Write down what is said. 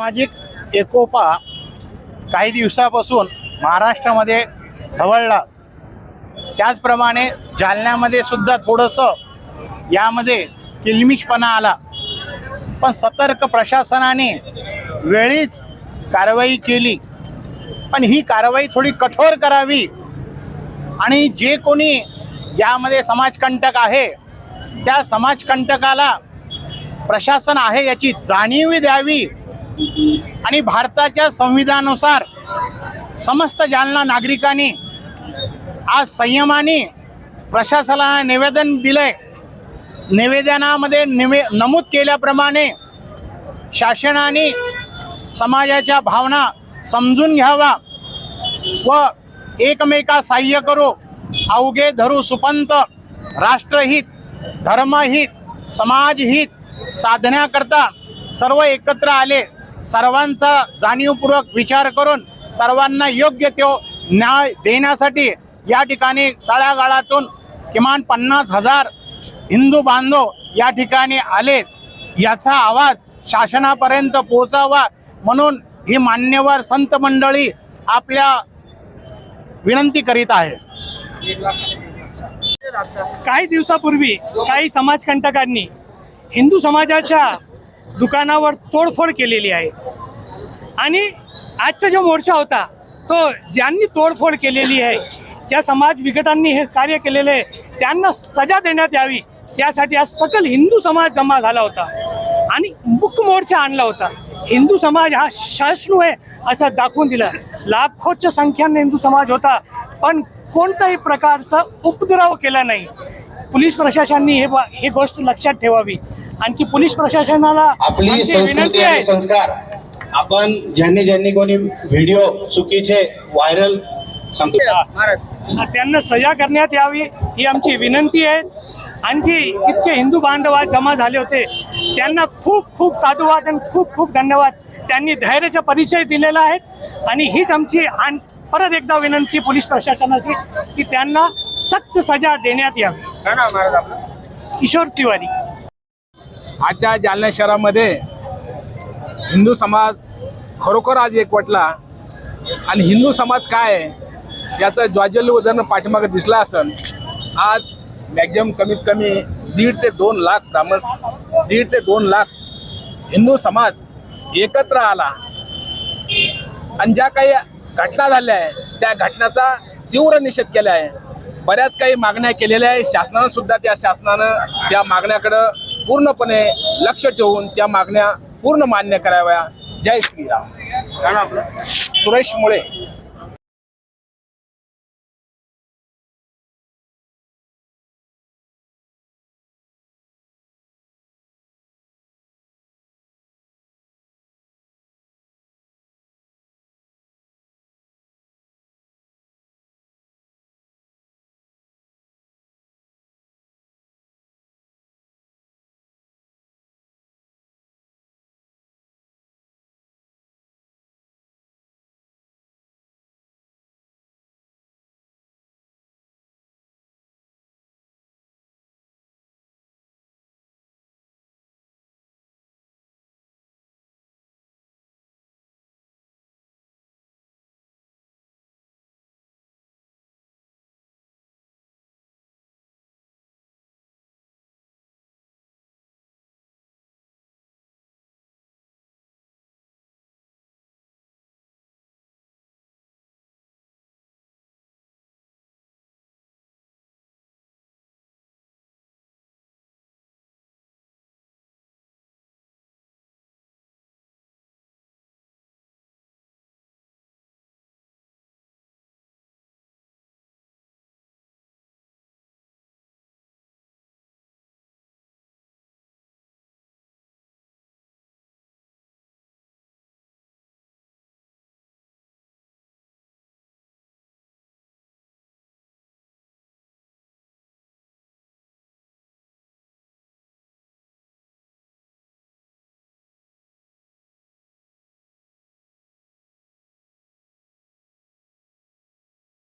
सामाजिक एकोपा काही दिवसापासून महाराष्ट्रामध्ये ढवळला. त्याचप्रमाणे जालन्यामध्ये सुद्धा थोडंसं यामध्ये किलमिशपणा आला. पण सतर्क प्रशासनाने वेळीच कारवाई केली. पण ही कारवाई थोडी कठोर करावी. आणि जे कोणी यामध्ये समाजकंटक आहे त्या समाजकंटकाला प्रशासन आहे याची जाणीव द्यावी. आणि भारताच्या संविधानानुसार समस्त जालना नागरिकांनी आज संयमाने प्रशासनाला निवेदन दिलंय. निवेदनामध्ये निवे नमूद केल्याप्रमाणे शासनाने समाजाच्या भावना समजून घ्यावा व एकमेका सहाय्य करू. अवघे धरू सुपंत राष्ट्रहित धर्महित समाजहित साधण्याकरता सर्व एकत्र आले. सर्वांचा जाणीवपूर्वक विचार करून सर्वांना योग्य तो न्याय देण्यासाठी या ठिकाणी तळागाळातून किमान पन्नास हजार हिंदू बांधव या ठिकाणी आले. याचा आवाज शासनापर्यंत पोहोचावा म्हणून ही मान्यवर संत मंडळी आपल्या विनंती करीत आहे. काही दिवसापूर्वी काही समाजकंटकांनी हिंदू समाजाच्या दुकानावर तोडफोड केलेली आहे. आणि आजचा जो मोर्चा होता तो ज्यांनी तोडफोड केलेली आहे ज्या समाज विघटांनी हे कार्य केलेले आहे त्यांना सजा देण्यात यावी. त्यासाठी आज सकल हिंदू समाज जमा झाला होता. आणि मुक मोर्चा आणला होता. हिंदू समाज हा सहिष्णू आहे असं दाखवून दिलं. लाखोच्या संख्येने हिंदू समाज होता पण कोणत्याही प्रकारचा उपद्रव केला नाही. पोलीस प्रशासनाने हे ही गोष्ट लक्षात ठेवावी. आणखी पोलीस प्रशासनाला आपली विनंती आहे. संस्कार. आपण ज्यांनी ज्यांनी कोणी व्हिडिओ चुकीचे व्हायरल त्यांना सजा करण्यात यावी ही आमची विनंती आहे. आणखी जितके हिंदू बांधव जमा झाले होते त्यांना खूप खूप साधुवाद आणि खूप खूप धन्यवाद. त्यांनी धैर्याचा परिचय दिलेला आहे आणि हीच आमची आण परत एकदा विनंती पोलीस प्रशासनाची की त्यांना सक्त सजा देण्यात यावी. किशोर तिवारी. आजच्या जालना शहरामध्ये हिंदू समाज खरोखर आज एकवटला आणि हिंदू समाज काय आहे याचं ज्वाज्वल्य उदाहरण पाठीमागे दिसलं असन. आज मॅक्झिमम कमीत कमी दीड ते दोन लाख ब्राह्मस दीड ते दोन लाख हिंदू समाज एकत्र आला. आणि ज्या काही घटना झाल्या आहे. त्या घटनाचा तीव्र निषेध केला आहे. बऱ्याच काही मागण्या केलेल्या आहे. शासनानं सुद्धा त्या शासनानं त्या मागण्याकडं पूर्णपणे लक्ष ठेवून त्या मागण्या पूर्ण मान्य कराव्या. जय श्रीराम. सुरेश मुळे.